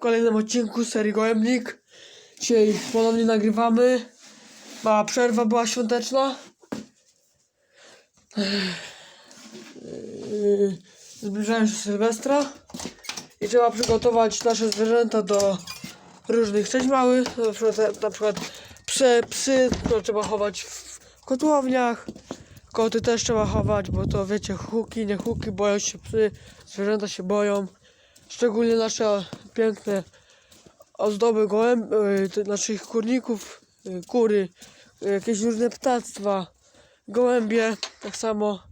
kolejnym odcinku serii Gołębnik. Dzisiaj ponownie nagrywamy. Mała przerwa była świąteczna. Yy, Zbliżają się Sylwestra i trzeba przygotować nasze zwierzęta do różnych część małych. Na przykład, na przykład psy, psy które trzeba chować w kotłowniach. Koty też trzeba chować, bo to wiecie, huki, nie huki, boją się psy, zwierzęta się boją. Szczególnie nasze piękne ozdoby gołęb, y, naszych kurników, y, kury, y, jakieś różne ptactwa, gołębie, tak samo.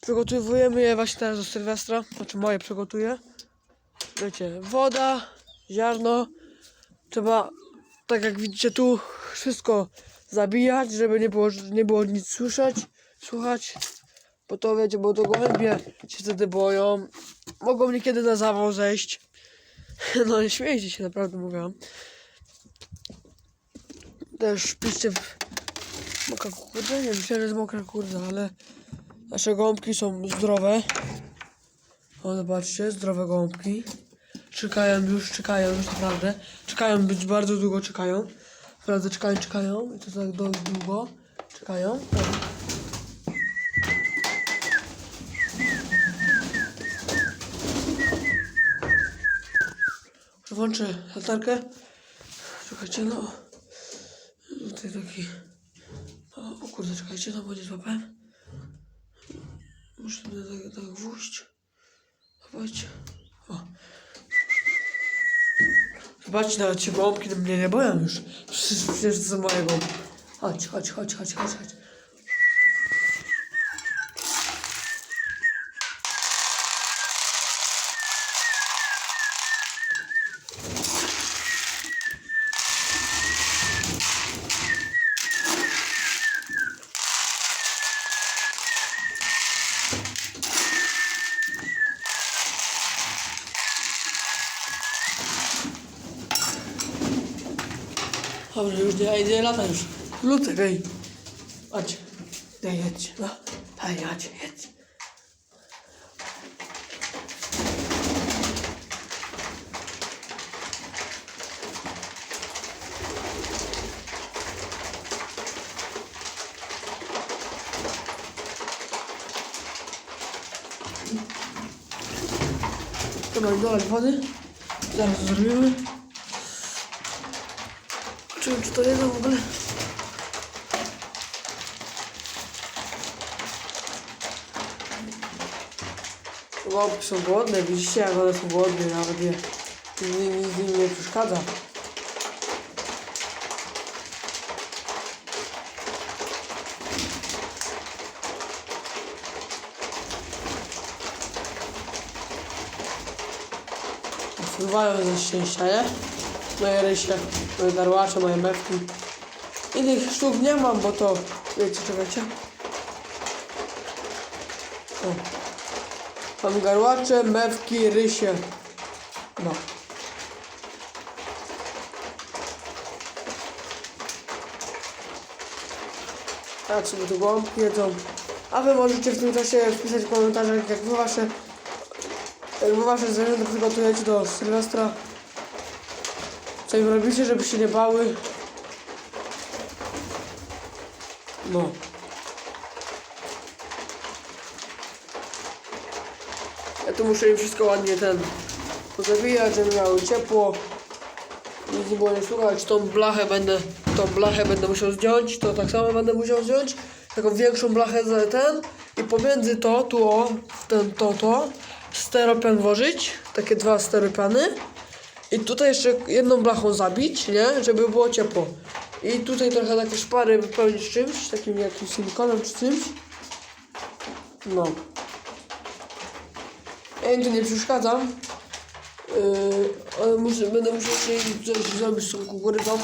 Przygotowujemy je właśnie teraz do Sylwestra, znaczy moje przygotuję. Wiecie, woda, ziarno, trzeba, tak jak widzicie tu, wszystko zabijać, żeby nie było, nie było nic słyszeć, słuchać. Bo to wiecie, bo to gołębie się wtedy boją. Mogą niekiedy na zawał zejść. No nie śmiejcie się, naprawdę mówię. Też piszcie w... Mokra kukurydza? Nie, myślę, że jest mokra kukurydza, ale nasze gołąbki są zdrowe. O, zobaczcie, zdrowe gołąbki. Czekają już, czekają już naprawdę. Czekają, być bardzo długo czekają. Naprawdę czekają, czekają i to tak długo. Czekają. Włączę latarkę. Słuchajcie, no. Tutaj taki. O, o kurde, czekajcie, no bo nie złapałem. Muszę tak, tak włożyć. Zobaczcie. O. Zobaczcie, nawet się na mnie nie boją już. Przecież, to są moje gołąbki. Chodź, chodź, chodź, chodź, chodź, chodź. Dobrze, już nie, ej, nie lata już. Lutek, ej. Chodź. Daj, jedź. No. Daj, chodź, jedź. Dobra, dolać zrobimy. Czy, to jedzą w ogóle? Łapki są głodne, widzicie jak one są głodne, nawet je, nic im nie przeszkadza. Fruwają ze szczęścia, nie? Moje rysie, moje garłacze, moje mewki. Innych sztuk nie mam, bo to, wiecie, czekajcie. O. Mam garłacze, mewki, rysie. No. Tak sobie tu gołąbki jedzą. A wy możecie w tym czasie wpisać w komentarzach, jak wy wasze, jak wy wasze zwierzęta przygotujecie do Sylwestra. Co im robicie, żeby się nie bały? No. Ja tu muszę im wszystko ładnie ten pozawijać, żeby miały ciepło. Nic nie było nie słuchać. Tą blachę będę, tą blachę będę musiał zdjąć. To tak samo będę musiał zdjąć. Taką większą blachę za ten. I pomiędzy to, tu o, ten, to, to, steropian włożyć. Takie dwa steropiany. I tutaj jeszcze jedną blachą zabić, nie? Żeby było ciepło. I tutaj trochę takie szpary wypełnić czymś, takim jakimś silikonem czy czymś. No. Ja im tu nie przeszkadzam. Yy, muszę, będę musiał jeszcze coś zrobić z tą kukurydzą.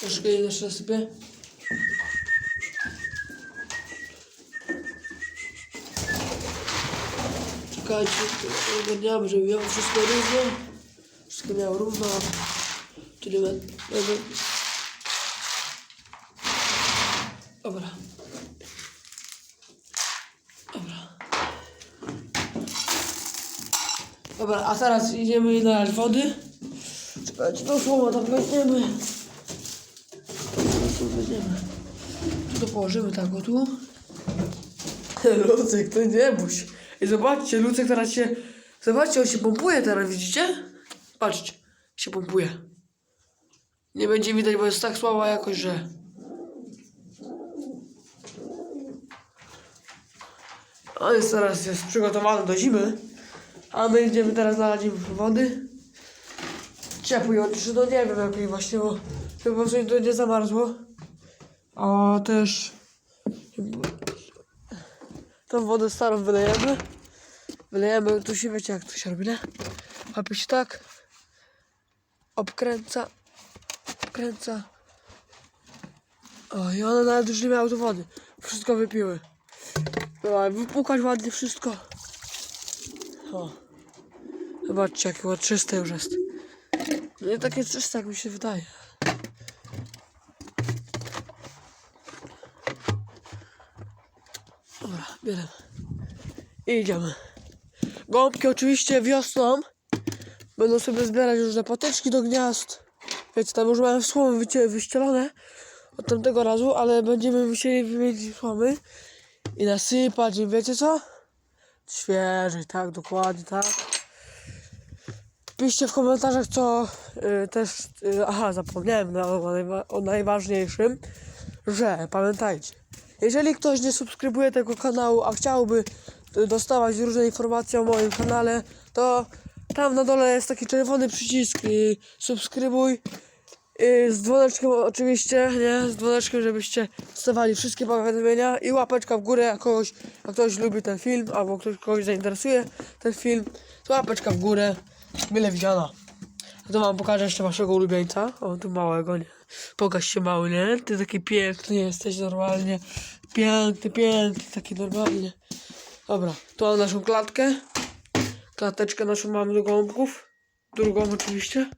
Troszkę jej jeszcze sypię. Czekajcie, to ogarniamy, żeby miało wszystko równo. Wszystko miało równo. Czyli będę... Dobra. Dobra. Dobra, a teraz idziemy nalać wody. Czekajcie, no słowa tam weźmiemy. Tu weźmiemy. To położymy tak, o tu. Lucek, to nie bój. I zobaczcie, Lucek teraz się... Zobaczcie, on się pompuje teraz, widzicie? Patrzcie, się pompuje. Nie będzie widać, bo jest tak słaba jakość, że... On jest teraz jest przygotowany do zimy. A my idziemy teraz nalać im wody. Ciepłej, czy no nie wiem jakiej właśnie, bo chyba prostu to nie zamarzło. A też... Tą wodę starą wylejemy. Wylejemy, tu się wiecie jak to się robi, nie? Łapie się tak. Obkręca. Obkręca. O, i one nawet już nie miały tu wody. Wszystko wypiły. Dobra, wypłukać ładnie wszystko. O. Zobaczcie, jakie czyste już jest. Nie takie czyste, jak mi się wydaje. Dobra, bierzemy. I idziemy. Gąbki oczywiście wiosną będą sobie zbierać różne patyczki do gniazd. Wiecie, tam już mają słomy wycie- wyścielone od tamtego razu, ale będziemy musieli wymienić słomy i nasypać wiecie co? Świeży, tak, dokładnie, tak. Piszcie w komentarzach, co y, też. Y, aha, zapomniałem o, najwa- o najważniejszym, że pamiętajcie, jeżeli ktoś nie subskrybuje tego kanału, a chciałby y, dostawać różne informacje o moim kanale, to tam na dole jest taki czerwony przycisk y, subskrybuj. y, z dzwoneczkiem oczywiście, nie? Z dzwoneczkiem, żebyście dostawali wszystkie powiadomienia i łapeczka w górę, jak kogoś, jak ktoś lubi ten film, albo ktoś kogoś zainteresuje ten film, to łapeczka w górę, mile widziana. A to wam pokażę jeszcze waszego ulubieńca. O, tu małego, nie? Pokaż się mały, nie? Ty taki piękny jesteś normalnie. Piękny, piękny, taki normalnie. Dobra, tu mam naszą klatkę. Klateczkę naszą mamy do gołąbków. Drugą oczywiście.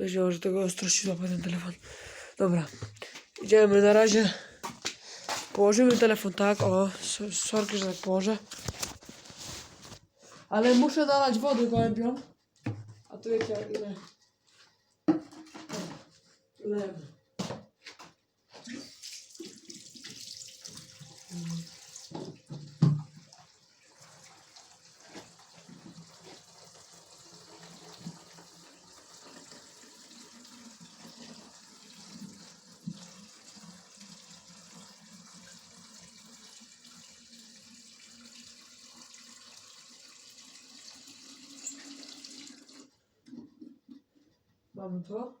Wiedziałem, że tego ostrości złapał ten telefon. Dobra, idziemy na razie. Położymy telefon tak, o, sorki, że tak położę. Ale muszę nalać wody gołębiom. A tu wiecie ile. Lejemy. Mamy to.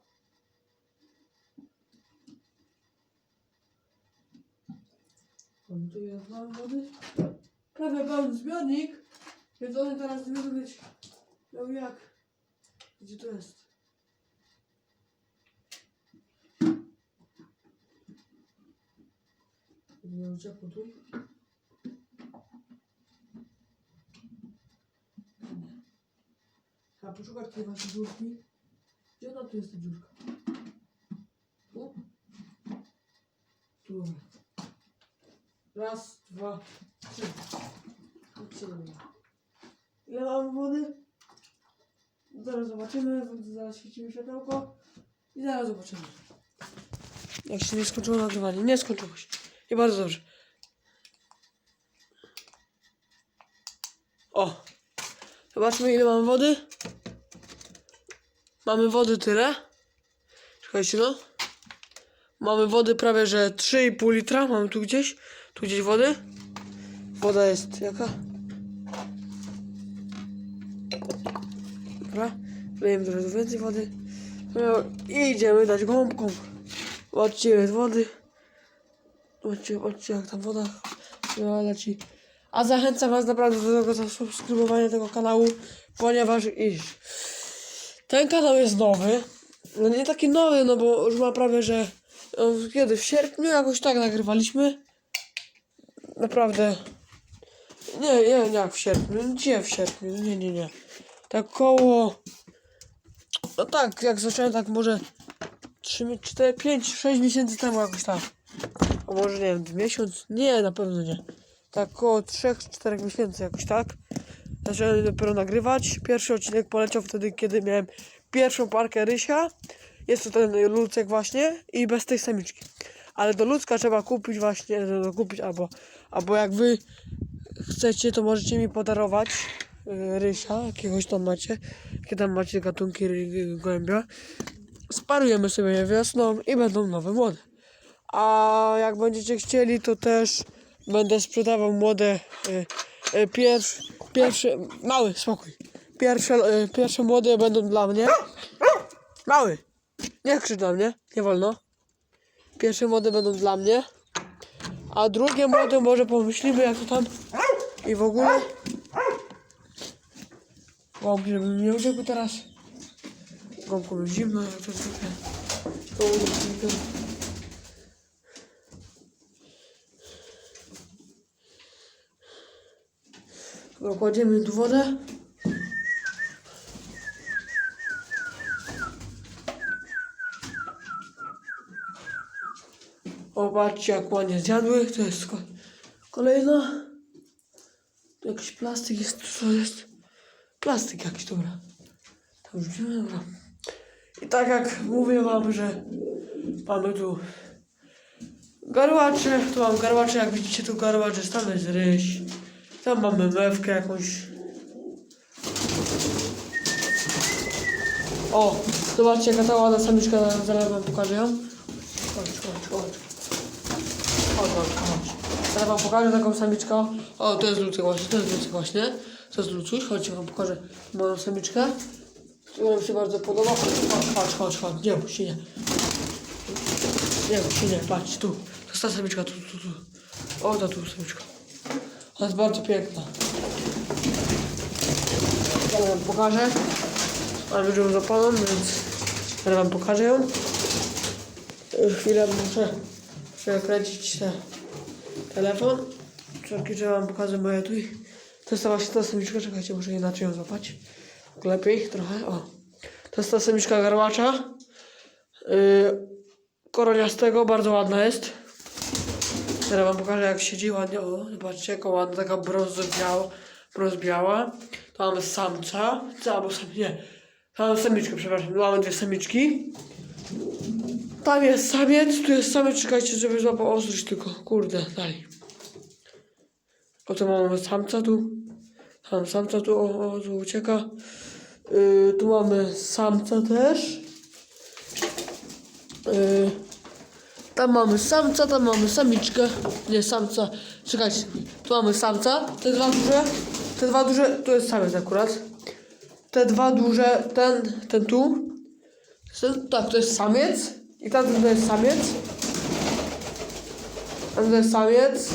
Mamy tu jest mamy wody. Prawie pełny zbiornik. Więc one teraz nie będą mieć miał jak. Gdzie to jest? Miał ciepło tu. Trzeba poszukać tej waszej dziurki. Ona tu jest dziurka? Tu? Tu. Raz, dwa, trzy. Ma. Ile mamy wody? Zaraz zobaczymy, zaraz świecimy światełko i zaraz zobaczymy. Jak się nie skończyło nagrywanie. Nie skończyło się. I bardzo dobrze. O! Zobaczmy ile mamy wody. Mamy wody tyle. Czekajcie no. Mamy wody prawie, że 3,5 litra. Mamy tu gdzieś. Tu gdzieś wody. Woda jest jaka? Dobra. Wlejemy trochę więcej wody. No, I idziemy dać. Zobaczcie ile jest wody. Zobaczcie, zobaczcie jak tam woda leci. A zachęcam was naprawdę do tego zasubskrybowania tego kanału, ponieważ iż ten kanał jest nowy. No nie taki nowy, no bo już ma prawie, że no, kiedy w sierpniu jakoś tak nagrywaliśmy. Naprawdę. Nie, nie, nie jak w sierpniu. Gdzie w sierpniu? Nie, nie, nie. Tak koło. No tak, jak zacząłem tak może 3, 4, 5, 6 miesięcy temu jakoś tak. A może nie wiem, miesiąc? Nie, na pewno nie. Tak około 3-4 miesięcy jakoś tak. Zacząłem dopiero nagrywać. Pierwszy odcinek poleciał wtedy, kiedy miałem pierwszą parkę rysia. Jest to ten lucek właśnie i bez tej samiczki. Ale do ludzka trzeba kupić właśnie, no, kupić albo, albo jak wy chcecie, to możecie mi podarować y, rysia, jakiegoś tam macie, jakie tam macie gatunki gołębia. Sparujemy sobie je wiosną i będą nowe młode. A jak będziecie chcieli, to też będę sprzedawał młode y, y, pierwsze, pierwsze, mały, spokój. Pierwsze, y, pierwsze młode będą dla mnie. Mały, nie krzycz na mnie, nie wolno. Pierwsze młode będą dla mnie. A drugie młode może pomyślimy jak to tam i w ogóle. Gąbki, żeby mi nie uciekł teraz. Gąbką zimno, jak to zwykle. Dobra, kładziemy tu wodę. O, patrzcie, jak ładnie zjadły. To jest ko- kolejna. Tu jakiś plastik jest. Co jest? Plastik jakiś, dobra. Tam rzucimy, dobra. I tak jak mówię wam, że mamy tu garłacze. Tu mam garłacze, jak widzicie tu garłacze, tam jest. Tam mamy mewkę jakąś. O, zobaczcie jaka ta ładna samiczka, zaraz wam pokażę ją. Chodź, chodź, chodź. Chodź, chodź, chodź. Teraz wam pokażę taką samiczkę. O, to jest Lucek właśnie, to jest Lucek właśnie. To jest Lucuś, chodźcie wam pokażę moją samiczkę. Która mi się bardzo podoba. Chodź, chodź, chodź, chodź. Nie się, nie. Nie się, nie, patrz, tu. To jest ta samiczka, tu, tu, tu. O, ta tu samiczka. Ona jest bardzo piękna. Zaraz wam pokażę. Mam już ją zapalam, więc zaraz wam pokażę ją. Już chwilę muszę przekręcić te telefon. Czekajcie, że wam pokażę moje tu. To jest ta właśnie ta samiczka, czekajcie, muszę inaczej ją złapać. Lepiej trochę, o. To jest ta samiczka garłacza. Yy, koroniastego, bardzo ładna jest. Teraz wam pokażę jak siedzi ładnie. O, zobaczcie jaka ładna, taka brązowiała, brązbiała. Tu mamy samca, co, albo sam, nie. Tu mamy samiczkę, przepraszam, tu mamy dwie samiczki. Tam jest samiec, tu jest samiec, czekajcie, żeby złapał ostrość tylko, kurde, dalej. Oto mamy samca tu. Tam samca tu, o, o tu ucieka. Yy, tu mamy samca też. Yy, tam mamy samca, tam mamy samiczkę. Nie, samca. Czekajcie, tu mamy samca. Te dwa duże, te dwa duże, to jest samiec akurat. Te dwa duże, ten, ten tu. Ten, tak, to jest samiec. I tam to jest samiec. Tam to jest samiec.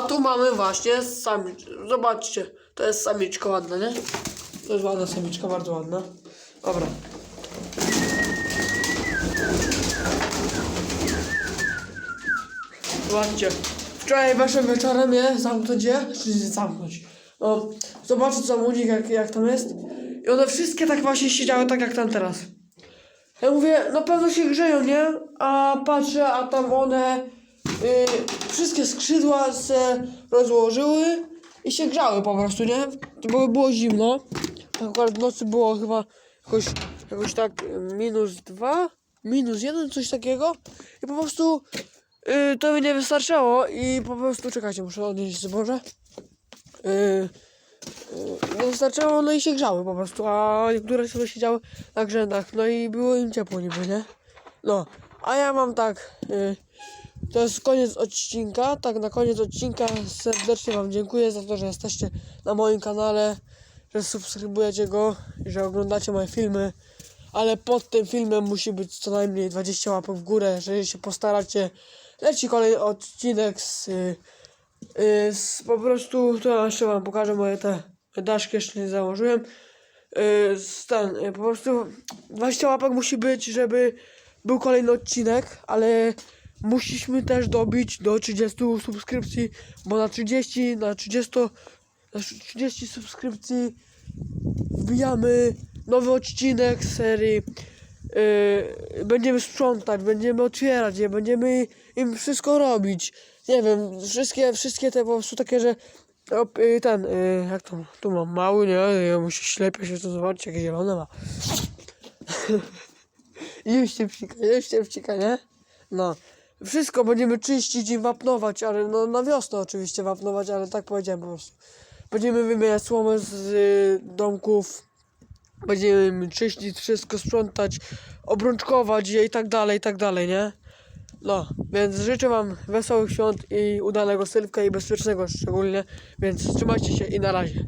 A tu mamy właśnie samiczkę. Zobaczcie, to jest samiczka ładna, nie? To jest ładna samiczka, bardzo ładna. Dobra. Zobaczcie. Wczoraj weszłem wieczorem je zamknąć je, czy zamknąć. No, u nich, jak, jak tam jest. I one wszystkie tak właśnie siedziały, tak jak tam teraz. Ja mówię, na pewno się grzeją, nie? A patrzę, a tam one y, wszystkie skrzydła se rozłożyły i się grzały po prostu, nie? Bo było zimno. Tak akurat w nocy było chyba jakoś, jakoś tak y, minus dwa, minus jeden, coś takiego. I po prostu y, to mi nie wystarczało i po prostu, czekajcie, muszę odnieść zboże. Y, nie wystarczyło, no i się grzały po prostu, a niektóre sobie siedziały na grzędach, no i było im ciepło niby, nie? No, a ja mam tak, y, to jest koniec odcinka, tak na koniec odcinka serdecznie wam dziękuję za to, że jesteście na moim kanale, że subskrybujecie go, że oglądacie moje filmy, ale pod tym filmem musi być co najmniej 20 łapek w górę, jeżeli się postaracie, leci kolejny odcinek z... Y, Y, z, po prostu, to ja jeszcze wam pokażę moje te daszki, jeszcze nie założyłem. Y, ten, po prostu 20 łapek musi być, żeby był kolejny odcinek, ale musieliśmy też dobić do 30 subskrypcji, bo na 30, na 30, na 30 subskrypcji wbijamy nowy odcinek serii yy, będziemy sprzątać, będziemy otwierać je, będziemy im wszystko robić. Nie wiem, wszystkie, wszystkie te po prostu takie, że o, yy, ten, yy, jak to, tu mam mały, nie, ja muszę ślepia się to zobaczyć, jakie zielone ma. już się psika, już się psika, nie? No. Wszystko będziemy czyścić i wapnować, ale no na wiosnę oczywiście wapnować, ale tak powiedziałem po prostu. Będziemy wymieniać słomę z y, domków, będziemy czyścić wszystko, sprzątać, obrączkować je i tak dalej, i tak dalej, nie? No, więc życzę wam wesołych świąt i udanego sylwka i bezpiecznego szczególnie, więc trzymajcie się i na razie.